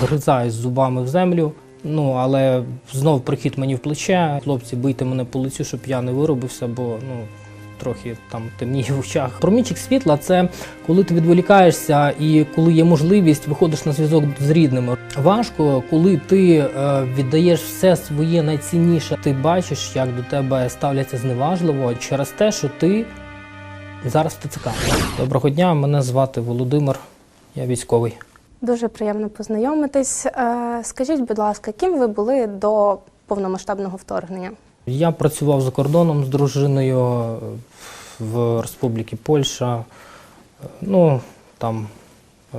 вгризаюсь зубами в землю. Ну, але знов прихід мені в плече. Хлопці, бийте мене по лицю, щоб я не виробився, бо ну, трохи там темніє в очах. Промінчик світла це коли ти відволікаєшся і коли є можливість, виходиш на зв'язок з рідними. Важко, коли ти е, віддаєш все своє найцінніше. Ти бачиш, як до тебе ставляться зневажливо через те, що ти зараз в ТЦК. Доброго дня, мене звати Володимир, я військовий. Дуже приємно познайомитись. Е, Скажіть, будь ласка, ким ви були до повномасштабного вторгнення? Я працював за кордоном з дружиною в Республіці Польща. Ну, там е,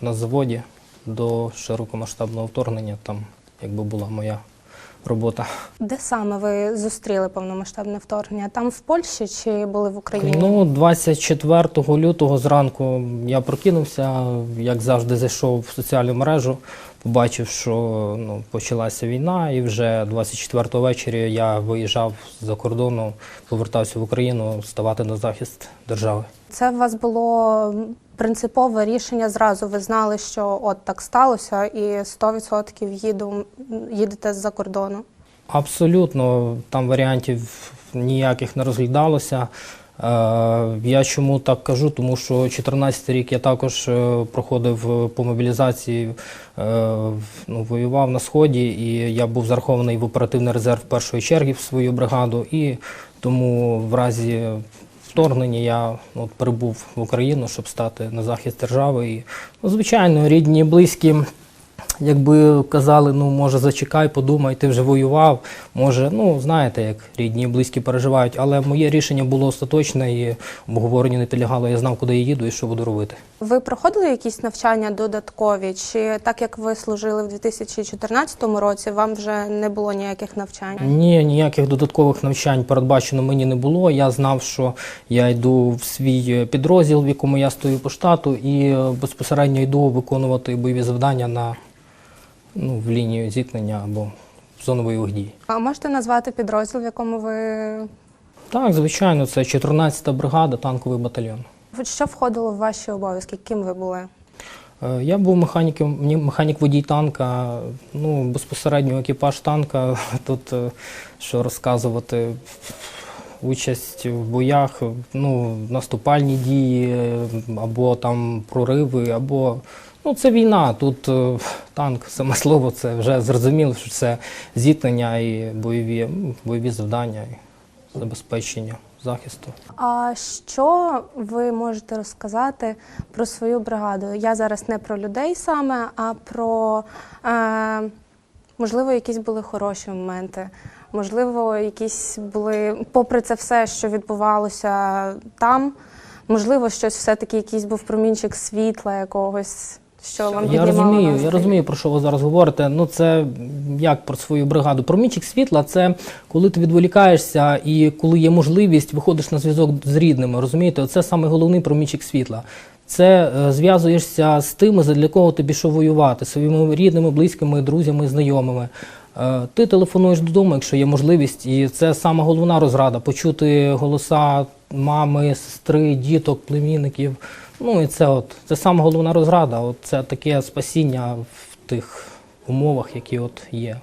на заводі до широкомасштабного вторгнення, там якби була моя робота. Де саме ви зустріли повномасштабне вторгнення? Там в Польщі чи були в Україні? Ну, 24 лютого зранку я прокинувся, як завжди, зайшов в соціальну мережу, побачив, що ну, почалася війна, і вже 24 ввечері я виїжджав за кордону, повертався в Україну ставати на захист держави. Це у вас було принципове рішення зразу. Ви знали, що от так сталося, і 100% їду, їдете з-за кордону. Абсолютно, там варіантів ніяких не розглядалося. Е, Я чому так кажу? Тому що 14 рік я також е, проходив по мобілізації, е, ну, воював на сході, і я був зарахований в оперативний резерв першої черги в свою бригаду. І тому в разі вторгнення я от, прибув в Україну, щоб стати на захист держави. І, ну, звичайно, рідні, близькі. Якби казали, ну може зачекай, подумай, ти вже воював. Може, ну знаєте, як рідні і близькі переживають. Але моє рішення було остаточне і обговоренню не підлягало. Я знав, куди я їду і що буду робити. Ви проходили якісь навчання додаткові? Чи так як ви служили в 2014 році, вам вже не було ніяких навчань? Ні, ніяких додаткових навчань передбачено мені не було. Я знав, що я йду в свій підрозділ, в якому я стою по штату, і е, безпосередньо йду виконувати бойові завдання на ну, в лінію зіткнення або в зону бойових дій. А можете назвати підрозділ, в якому ви Так, звичайно, це 14-та бригада, танковий батальйон. Що входило в ваші обов'язки? Ким ви були? Е, Я був механіком, ні- механік-водій танка, ну, безпосередньо екіпаж танка. Тут е, що розказувати, участь в боях, ну, наступальні дії, е, або там прориви, або. Ну, це війна. Тут е, танк, саме слово, це вже зрозуміло, що це зіткнення і бойові, бойові завдання, і забезпечення захисту. А що ви можете розказати про свою бригаду? Я зараз не про людей саме, а про е, можливо, якісь були хороші моменти. Можливо, якісь були, попри це все, що відбувалося там, можливо, щось все-таки якийсь був промінчик світла якогось, що вам Я розумію, розумію, я розумію, про що ви зараз говорите. Ну це як про свою бригаду. Промінчик світла це коли ти відволікаєшся і коли є можливість, виходиш на зв'язок з рідними. Розумієте, це саме головний промінчик світла. Це е, зв'язуєшся з тими, для кого ти пішов воювати, своїми рідними, близькими, друзями, знайомими. Е, Ти телефонуєш додому, якщо є можливість, і це саме головна розрада почути голоса мами, сестри, діток, племінників. Ну і це от це саме головна розрада. От це таке спасіння в тих умовах, які от є.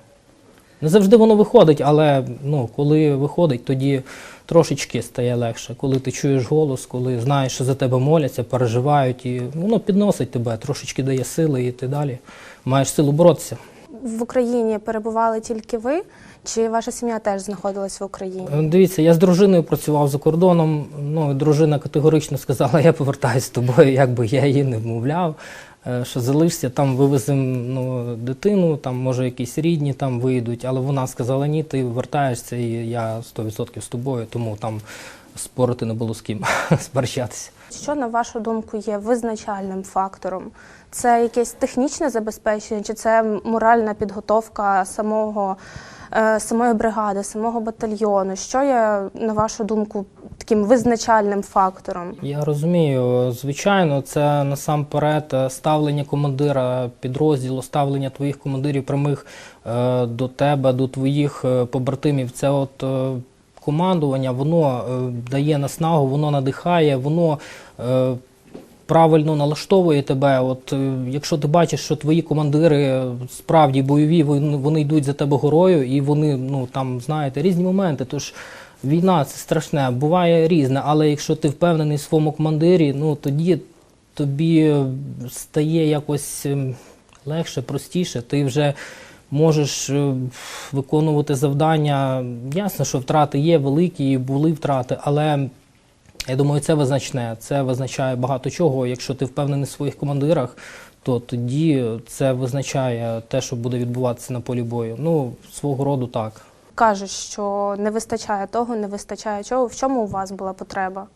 Не завжди воно виходить, але ну, коли виходить, тоді трошечки стає легше. Коли ти чуєш голос, коли знаєш, що за тебе моляться, переживають, і воно підносить тебе, трошечки дає сили, і ти далі маєш силу боротися. В Україні перебували тільки ви, чи ваша сім'я теж знаходилась в Україні? Е, Дивіться, я з дружиною працював за кордоном. Ну, дружина категорично сказала, я повертаюся з тобою, якби я її не вмовляв. е, Що залишся, там вивеземо ну, дитину, там може якісь рідні там вийдуть, але вона сказала, ні, ти вертаєшся, і я 100% з тобою, тому там спорити не було з ким сперечатися. Що, на вашу думку, є визначальним фактором? Це якесь технічне забезпечення, чи це моральна підготовка самого, е, самої бригади, самого батальйону? Що є, на вашу думку, таким визначальним фактором? Я розумію, звичайно, це насамперед ставлення командира підрозділу, ставлення твоїх командирів прямих е, до тебе, до твоїх е, побратимів. Це от командування, воно е, дає наснагу, воно надихає, воно е, правильно налаштовує тебе. От е, якщо ти бачиш, що твої командири справді бойові, вони, йдуть за тебе горою, і вони, ну там знаєте, різні моменти. Тож війна це страшне, буває різне, але якщо ти впевнений в своєму командирі, ну тоді тобі стає якось ем, легше, простіше. Ти вже можеш е, виконувати завдання. Ясно, що втрати є великі, і були втрати, але я думаю, це визначне. Це визначає багато чого. Якщо ти впевнений в своїх командирах, то тоді це визначає те, що буде відбуватися на полі бою. Ну, свого роду так. Кажуть, що не вистачає того, не вистачає чого. В чому у вас була потреба?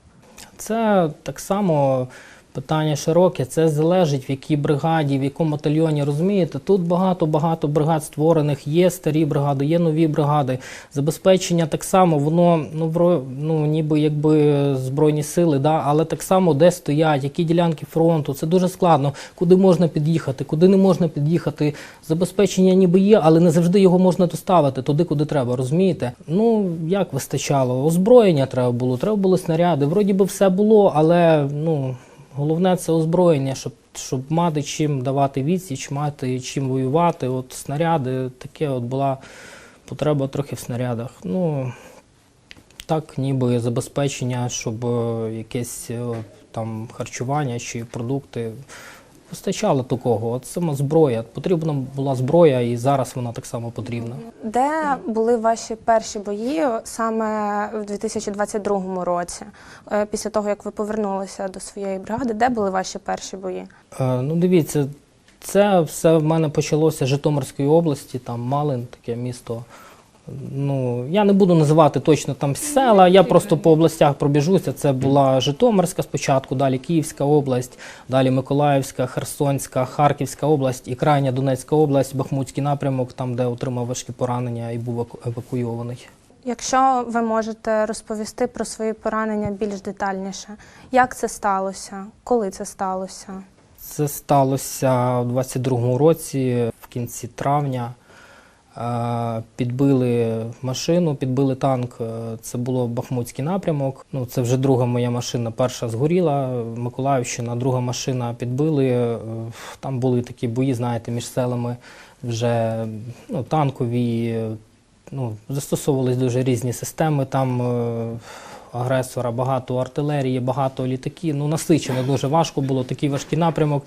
Це так само питання широке. Це залежить в якій бригаді, в якому батальйоні. Розумієте, тут багато-багато бригад створених, є старі бригади, є нові бригади. Забезпечення так само, воно ну, ну ніби якби збройні сили, да, але так само де стоять, які ділянки фронту. Це дуже складно. Куди можна під'їхати, куди не можна під'їхати. Забезпечення ніби є, але не завжди його можна доставити туди, куди треба. Розумієте? Ну як вистачало? Озброєння треба було, треба були снаряди. Вроді би все було, але ну. Головне це озброєння, щоб, щоб мати чим давати відсіч, мати чим воювати. От снаряди, таке от була потреба трохи в снарядах. Ну, так, ніби забезпечення, щоб е, якесь е, там харчування чи продукти. Вистачало такого. От сама зброя. Потрібна була зброя, і зараз вона так само потрібна. Де були ваші перші бої саме в 2022 році, Е, після того як ви повернулися до своєї бригади? Де були ваші перші бої? Е, Ну, дивіться, це все в мене почалося з Житомирської області, там Малин, таке місто. Ну, я не буду називати точно там села, я просто по областях пробіжуся. Це була Житомирська спочатку, далі Київська область, далі Миколаївська, Херсонська, Харківська область і крайня Донецька область, Бахмутський напрямок, там, де отримав важкі поранення і був евакуйований. Якщо ви можете розповісти про свої поранення більш детальніше, як це сталося, коли це сталося? Це сталося у 22-му році, в кінці травня. Підбили машину, підбили танк. Е, Це було Бахмутський напрямок. Ну, це вже друга моя машина. Перша згоріла, Миколаївщина, друга машина підбили. Е, Там були такі бої, знаєте, між селами вже ну, танкові. е, Ну, застосовувались дуже різні системи. Там агресора, багато артилерії, багато літаків. Ну, насичено дуже важко було, такий важкий напрямок.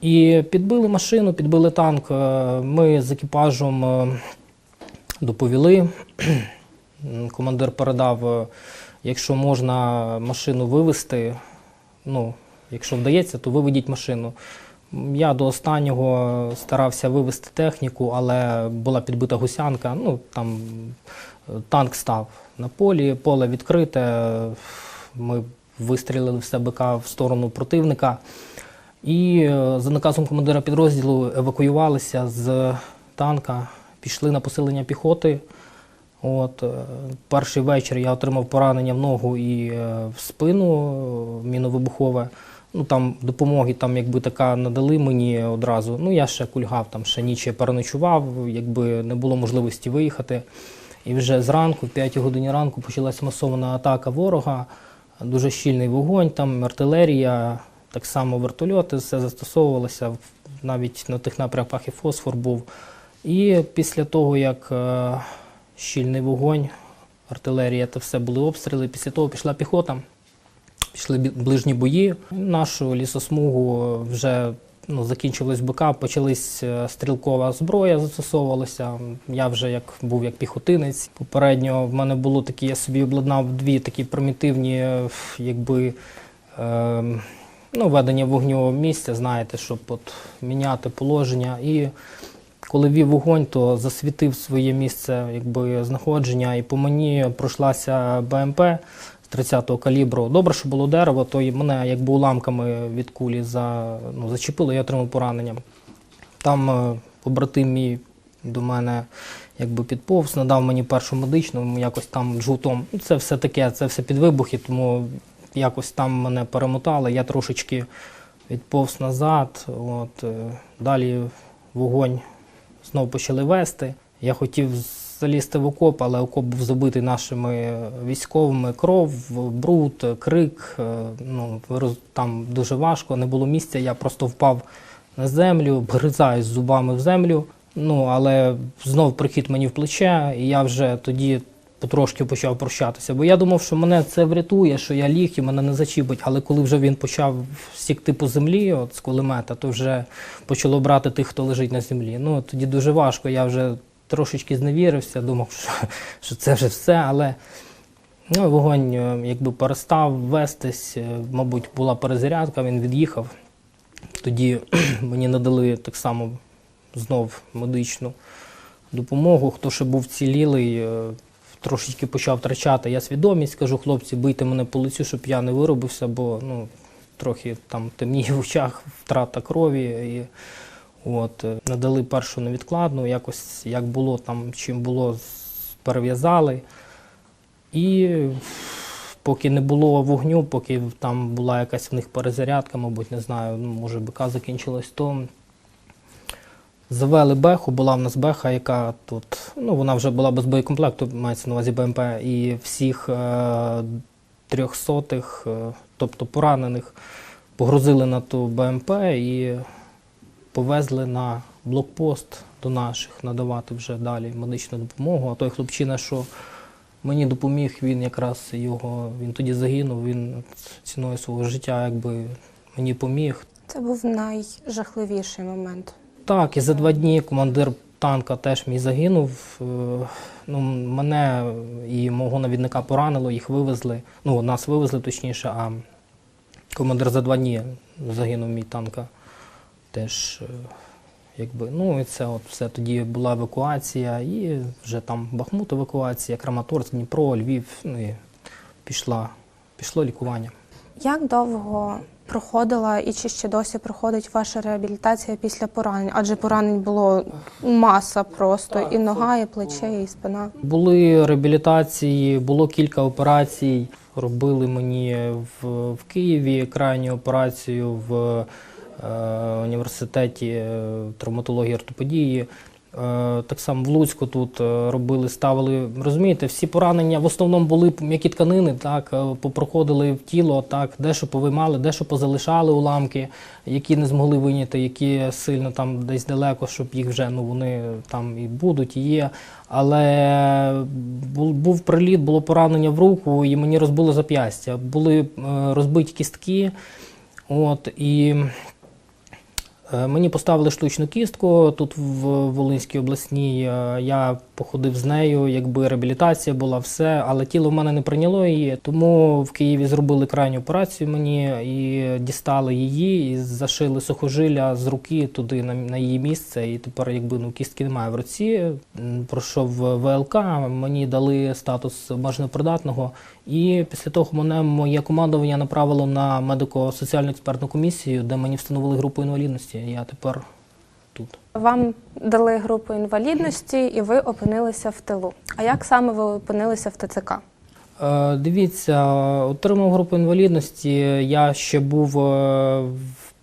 І підбили машину, підбили танк. Е, Ми з екіпажем е, доповіли. Командир передав, е, якщо можна машину вивезти, ну, якщо вдається, то виведіть машину. Я до останнього старався вивезти техніку, але була підбита гусянка. Ну, там танк став на полі, поле відкрите. Ми вистрілили все БК в сторону противника. І е, за наказом командира підрозділу евакуювалися з танка, пішли на посилення піхоти. От, е, перший вечір я отримав поранення в ногу і е, в спину міновибухове. Ну, там допомоги там, якби така надали мені одразу. Ну, я ще кульгав, там ще ніч я переночував, якби не було можливості виїхати. І вже зранку, в 5 годині ранку, почалася масована атака ворога, дуже щільний вогонь, там артилерія, так само вертольоти, все застосовувалося, навіть на тих напрямках і фосфор був. І після того, як е, щільний вогонь, артилерія, це все були обстріли, після того пішла піхота, пішли ближні бої. Нашу лісосмугу вже ну, закінчилась БК, почалась е, стрілкова зброя, застосовувалася. Я вже як був як піхотинець. Попередньо в мене було такі, я собі обладнав дві такі примітивні, е, якби. Е, ну, ведення вогню місця, знаєте, щоб от міняти положення. І коли вів вогонь, то засвітив своє місце якби, знаходження, і по мені пройшлася БМП з 30-го калібру. Добре, що було дерево, то мене якби уламками від кулі за, ну, зачепило, я отримав поранення. Там е, побратим мій до мене якби підповз, надав мені першу медичну, якось там джгутом. Ну, Це все таке, це все під вибухи, тому якось там мене перемотали, я трошечки відповз назад. От, е, далі вогонь знову почали вести. Я хотів залізти в окоп, але окоп був забитий нашими військовими. Кров, бруд, крик. е, Ну, там дуже важко, не було місця. Я просто впав на землю, гризаюсь зубами в землю. Ну, але знов прихід мені в плече, і я вже тоді потрошки почав прощатися. Бо я думав, що мене це врятує, що я ліг і мене не зачіпить. Але коли вже він почав сікти по землі, от з кулемета, то вже почало брати тих, хто лежить на землі. Ну тоді дуже важко. Я вже трошечки зневірився, думав, що, що це вже все, але. Ну, вогонь е, якби перестав вестись, е, мабуть, була перезарядка, він від'їхав. Тоді мені надали так само знов медичну допомогу. Хто ще був цілілий, е, трошечки почав втрачати. Я свідомість, кажу, хлопці, бийте мене по лицю, щоб я не виробився, бо ну, трохи там темніє в очах, втрата крові. І, от, е, надали першу невідкладну, якось як було там, чим було, перев'язали. І поки не було вогню, поки там була якась в них перезарядка, мабуть, не знаю, ну, може БК закінчилась, то завели беху, була в нас беха, яка тут, ну вона вже була без боєкомплекту, мається на увазі БМП, і всіх е, трьохсотих, е, тобто поранених, погрузили на ту БМП і повезли на блокпост до наших надавати вже далі медичну допомогу. А той хлопчина, що мені допоміг, він якраз його, він тоді загинув, він ціною свого життя якби мені поміг. Це був найжахливіший момент. Так, і за два дні командир танка теж мій загинув. Е, Ну, мене і мого навідника поранило, їх вивезли. Ну, нас вивезли точніше, а командир за два дні загинув мій танка. Теж, е, якби, ну і це от все. Тоді була евакуація, і вже там Бахмут евакуація, Краматорськ, Дніпро, Львів, ну і пішла, пішло лікування. Як довго проходила і чи ще досі проходить ваша реабілітація після поранень? Адже поранень було маса просто і нога, і плече, і спина. Були реабілітації, було кілька операцій. Робили мені в, в Києві крайню операцію в е, університеті е, травматології ортопедії. Е, так само в Луцьку тут е, робили, ставили. Розумієте, всі поранення в основному були м'які тканини, так, е, попроходили в тіло, так, дещо повиймали, дещо позалишали уламки, які не змогли виняти, які сильно там десь далеко, щоб їх вже ну, вони там і будуть, і є. Але був, приліт, було поранення в руку, і мені розбило зап'ястя. Були розбиті кістки. От, і Мені поставили штучну кістку тут в Волинській обласній. Е, Я походив з нею, якби реабілітація була, все, але тіло в мене не прийняло її. Тому в Києві зробили крайню операцію мені і дістали її, і зашили сухожилля з руки туди на, на її місце. І тепер, якби ну кістки немає в руці. Пройшов ВЛК, мені дали статус обмежено. І після того мене моє командування направило на медико-соціальну експертну комісію, де мені встановили групу інвалідності. Я тепер. Вам дали групу інвалідності, і ви опинилися в тилу. А як саме ви опинилися в ТЦК? Е, Дивіться, отримав групу інвалідності. Я ще був е,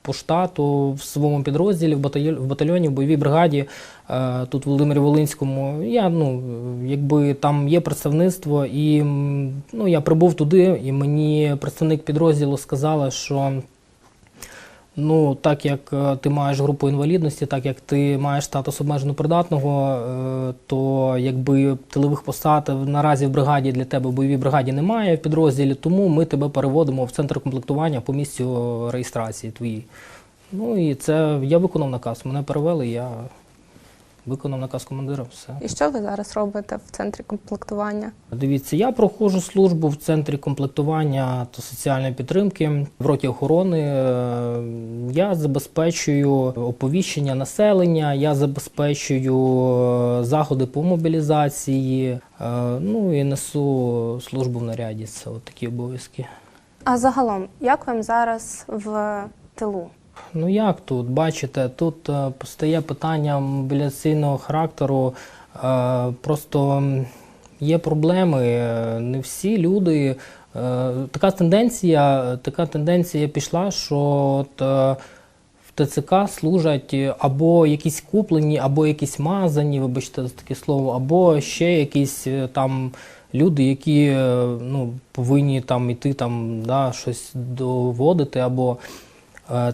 по штату в своєму підрозділі в батальйоні, в батальйоні в бойовій бригаді е, тут в Володимирі Волинському. Я ну якби там є представництво, і ну я прибув туди, і мені представник підрозділу сказала, що. Ну, так як е, ти маєш групу інвалідності, так як ти маєш статус обмежено придатного, е, то якби тилових посад наразі в бригаді для тебе в бойовій бригаді немає в підрозділі, тому ми тебе переводимо в центр комплектування по місцю реєстрації твоїй. Ну і це я виконав наказ. Мене перевели, я виконав наказ командира. Все. І що ви зараз робите в центрі комплектування? Дивіться, я проходжу службу в центрі комплектування та соціальної підтримки в роті охорони. Е, Я забезпечую оповіщення населення, я забезпечую е, заходи по мобілізації. е, Ну і несу службу в наряді. Це от такі обов'язки. А загалом, як вам зараз в тилу? Ну як тут? Бачите, тут е, постає питання мобіляційного характеру. Е, просто є проблеми. е, Не всі люди. Така тенденція, така тенденція пішла, що от, в ТЦК служать або якісь куплені, або якісь мазані, вибачте за таке слово, або ще якісь там люди, які ну, повинні там іти там, да, щось доводити, або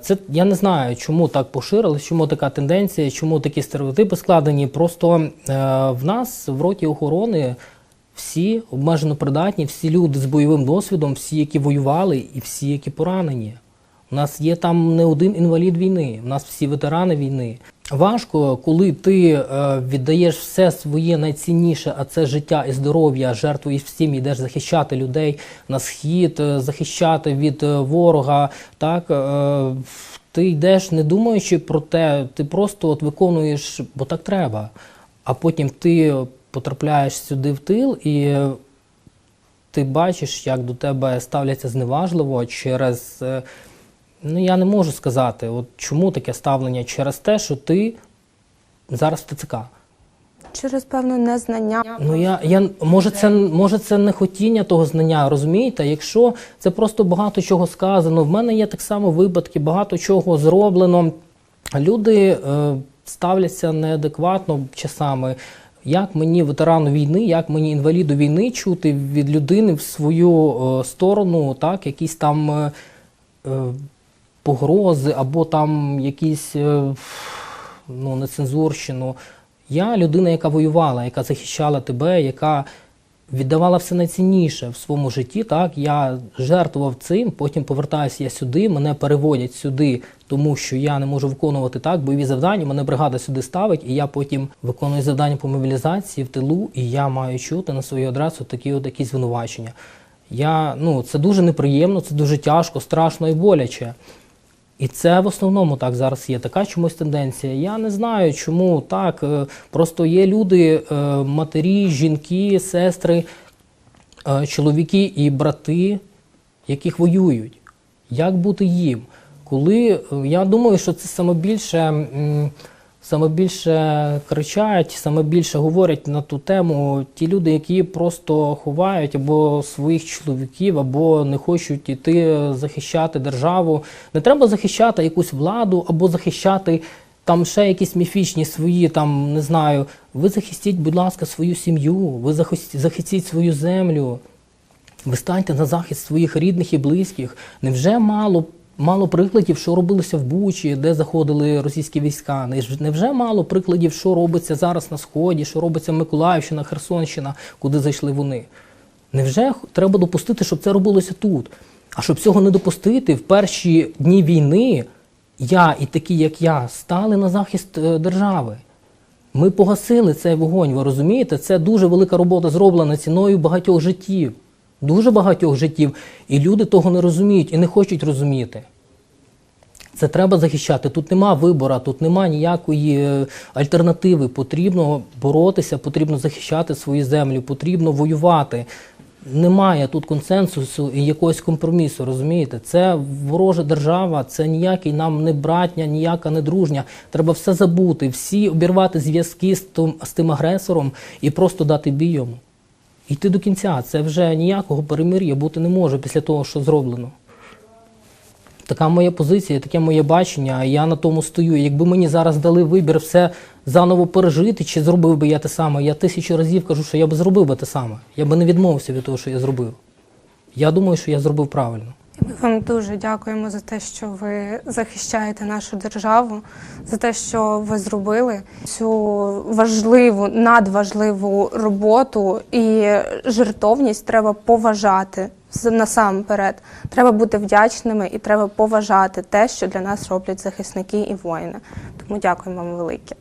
Це я не знаю, чому так поширилось, чому така тенденція, чому такі стереотипи складені. Просто е, в нас в роті охорони всі обмежено придатні, всі люди з бойовим досвідом, всі, які воювали, і всі, які поранені. У нас є там не один інвалід війни, у нас всі ветерани війни. Важко, коли ти е, віддаєш все своє найцінніше, а це життя і здоров'я, жертвуєш всім, йдеш захищати людей на схід, е, захищати від е, ворога. Так ти йдеш, не думаючи про те, ти просто от виконуєш, бо так треба. А потім ти потрапляєш сюди в тил і ти бачиш, як до тебе ставляться зневажливо через. Ну, я не можу сказати, от чому таке ставлення через те, що ти зараз в ТЦК. Через певне незнання. Ну я, я може, це може це не хотіння того знання, розумієте? Якщо це просто багато чого сказано, в мене є так само випадки, багато чого зроблено. Люди е, ставляться неадекватно часами. Як мені ветерану війни, як мені інваліду війни чути від людини в свою е, сторону, так, якісь там е, е, погрози або там якісь е, ну, нецензурщину. Я людина, яка воювала, яка захищала тебе, яка віддавала все найцінніше в своєму житті. Так, я жертвував цим, потім повертаюся я сюди, мене переводять сюди, тому що я не можу виконувати так бойові завдання. Мене бригада сюди ставить, і я потім виконую завдання по мобілізації в тилу, і я маю чути на свою адресу такі от якісь звинувачення. Я, ну, це дуже неприємно, це дуже тяжко, страшно і боляче. І це в основному так зараз є. Така чомусь тенденція. Я не знаю, чому так. Е, Просто є люди, е, матері, жінки, сестри, е, чоловіки і брати, яких воюють. Як бути їм? Коли я думаю, що це саме більше, саме більше кричать, саме більше говорять на ту тему ті люди, які просто ховають або своїх чоловіків, або не хочуть іти захищати державу. Не треба захищати якусь владу або захищати. Там ще якісь міфічні свої, там не знаю. Ви захистіть, будь ласка, свою сім'ю, ви захистіть свою землю. Ви станьте на захист своїх рідних і близьких. Невже мало, мало прикладів, що робилося в Бучі, де заходили російські війська? Невже мало прикладів, що робиться зараз на Сході, що робиться Миколаївщина, Херсонщина, куди зайшли вони? Невже треба допустити, щоб це робилося тут? А щоб цього не допустити, в перші дні війни я і такі, як я, стали на захист е, держави. Ми погасили цей вогонь, ви розумієте? Це дуже велика робота зроблена ціною багатьох життів. Дуже багатьох життів. І люди того не розуміють і не хочуть розуміти. Це треба захищати. Тут нема вибору, тут нема ніякої е, альтернативи. Потрібно боротися, потрібно захищати свою землю, потрібно воювати. Немає тут консенсусу і якогось компромісу, розумієте? Це ворожа держава, це ніякий нам не братня, ніяка не дружня. Треба все забути, всі обірвати зв'язки з тим, з тим агресором і просто дати бій йому. Йти до кінця. Це вже ніякого перемир'я бути не може після того, що зроблено. Така моя позиція, таке моє бачення. Я на тому стою. Якби мені зараз дали вибір все заново пережити, чи зробив би я те саме, я тисячу разів кажу, що я би зробив би те саме. Я би не відмовився від того, що я зробив. Я думаю, що я зробив правильно. Ми вам дуже дякуємо за те, що ви захищаєте нашу державу, за те, що ви зробили цю важливу, надважливу роботу і жертовність треба поважати насамперед. Треба бути вдячними і треба поважати те, що для нас роблять захисники і воїни. Тому дякуємо вам велике.